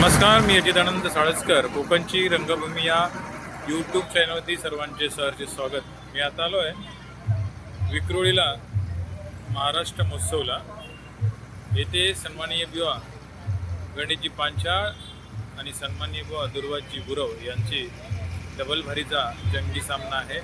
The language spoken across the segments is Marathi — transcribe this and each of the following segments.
नमस्कार मी अजितानंद साळसकर. कोकणची रंगभूमी या यूट्यूब चॅनलवरती सर्वांचे सहर्ष स्वागत. मी आता आलो आहे विक्रोळीला महाराष्ट्र महोत्सवला. येथे सन्माननीय बुवा गणेशजी पांचाळ आणि सन्माननीय बुवा दुर्वाजी गुरव यांची डबल भरीचा जंगी सामना आहे.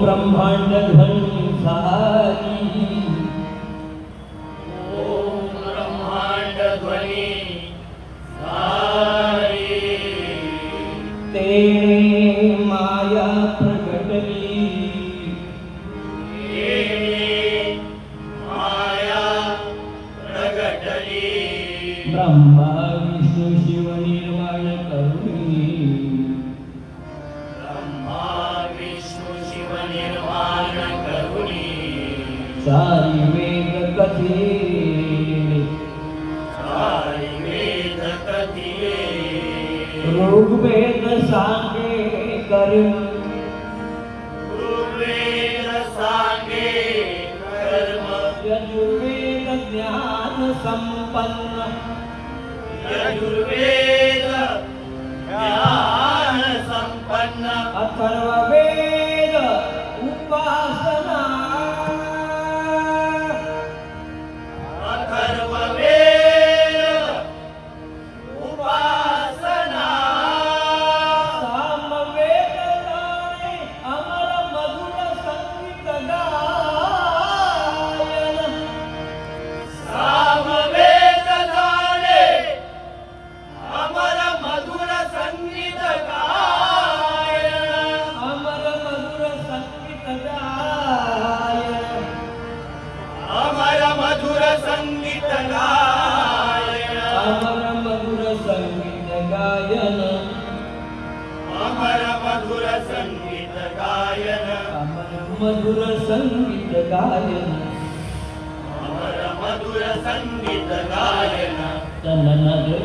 ॐ ब्रह्माण्ड सारी वेद कथे सारी वेद कथिले ऋग्वेद सांगे कर्म ऋग्वेद सांगे कर्म यजुर्वेद ज्ञान संपन्न। यजुर्वेद ज्ञान संपन्न। अथर्ववेद ಮಧುರ ಸಂಗೀತ ಗಾಯನ ಮಧುರ ಸಂಗೀತ ಗಾಯನ ತನ್ನ ನಗರ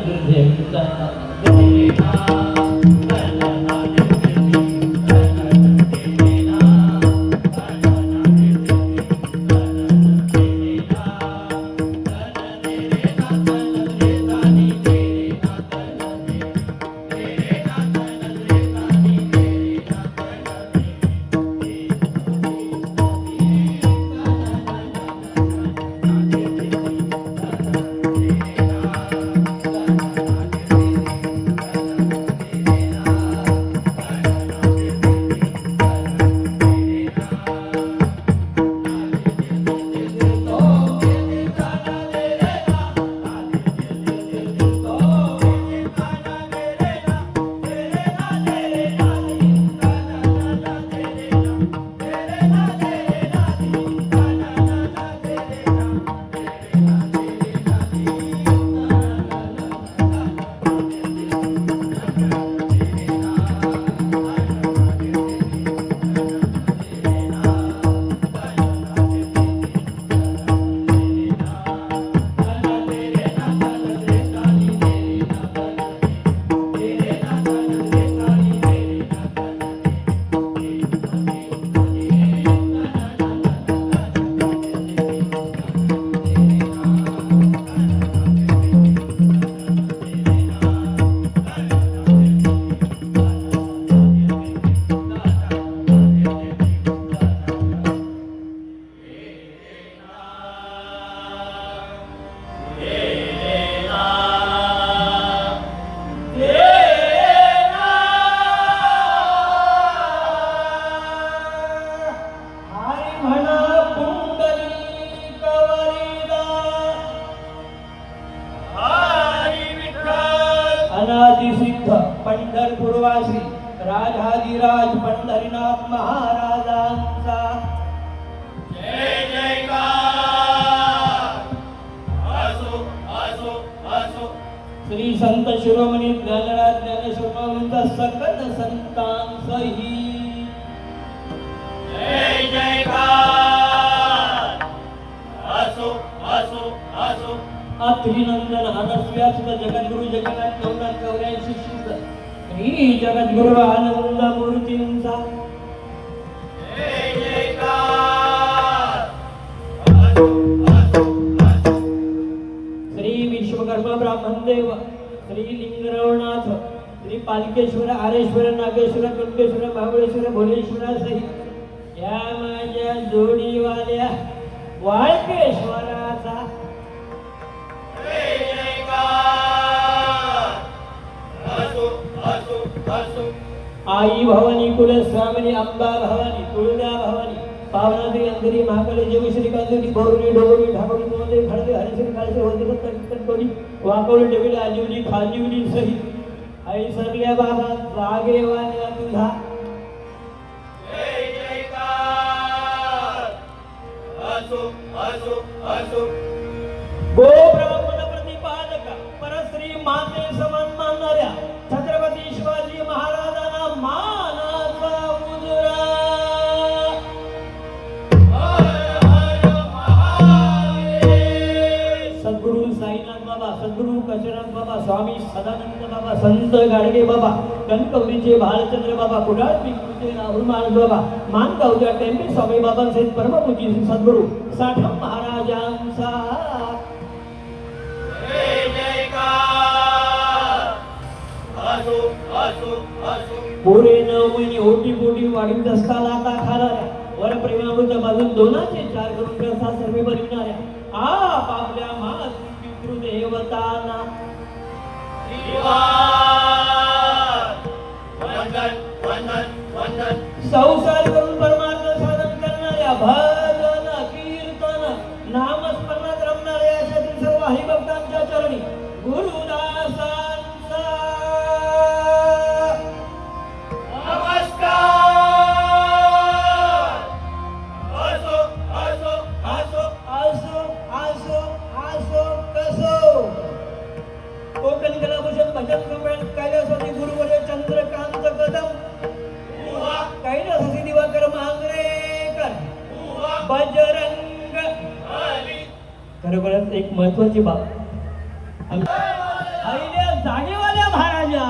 श्री संत शिरोमणी ज्ञानराज ज्ञानेश्वरांचा सकल संतांसही. जय जयकार. असो असो असो. अत्रिनंदन जगद्गुरु जगन्नाथ नवनाथ चौऱ्याऐंशी श्री जगद्गुरु आनंद मूर्तींचा. जय जयकार. श्री विश्वकर्मा ब्राह्मणदेव. श्री लिंगरवनाथ श्री पालकेश्वर आरेश्वर नागेश्वर कल्पेश्वर महाबळेश्वर भुवनेश्वर सहित या माझ्या जोडीवाल्या वाळकेश्वराचा. आई भवानी कुलस्वामिनी अंबा भवानी तुळजा भवानी पावनादी अंधरी महाकाली जेवी श्री कांदरी बोरणी डोबरी ढाबडी प्रकारचे खडदे हरिश्री खालसे होते कटकटोडी सहित आई सरल्या बाबा जागेवाल्या तुझा असो असो असो गो ब्राह्मण प्रतिपादक परश्री माते समान मानणाऱ्या छत्रपती शिवाजी महाराजांना मान साईनाथ बाबा सद्गुरु काशीनाथ बाबा स्वामी सदानंद बाबा संत गाडगे बाबा कणकवलीचे भालचंद्र बाबा कुडाळ पिंपरीचे राहुल महाराज बाबा मानगावच्या टेंबे स्वामी बाबांसहित परमपूजी सद्गुरु साठम महाराजांचा पोरे जयकार असो ओटी पोटी वाढीत असताना आता खाणाऱ्या वर प्रेमामृत बाजून दोनाचे चार करून कसा सर्व बनविणाऱ्या आप आपल्या मास पितृदेवतांना वंदन वंदन वंदन। कोकण कलाभूषण भजन संमेलन कैलासवासी गुरुवर्य चंद्रकांत कदम उवा कैलासवासी दिवाकर मांगरेकर बजरंग खरोखरच एक महत्वाची बाब. आम- पहिल्या जागेवाल्या महाराजा.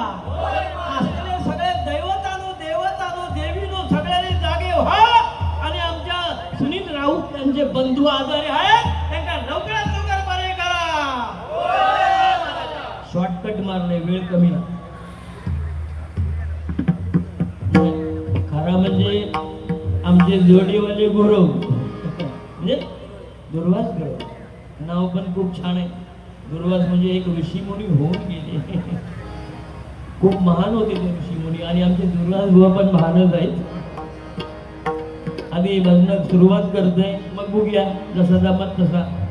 असलेले सगळे दैवतानो देवतानो देवीनो सगळ्यांनी जागे व्हा. आणि आमच्या सुनील राऊत त्यांचे बंधू आजारी आहे होणार नाही वेळ कमी ना खरा म्हणजे आमचे जोडीवाले गुरु. म्हणजे दुर्वास गुरु. नाव पण खूप छान आहे. दुर्वास म्हणजे एक ऋषीमुनी होऊन गेले. खूप महान होते ते ऋषीमुनी. आणि आमचे दुर्वास गुरु पण महानच आहेत. आधी भजन सुरुवात करतोय. मग बघूया. जसा जमत तसा.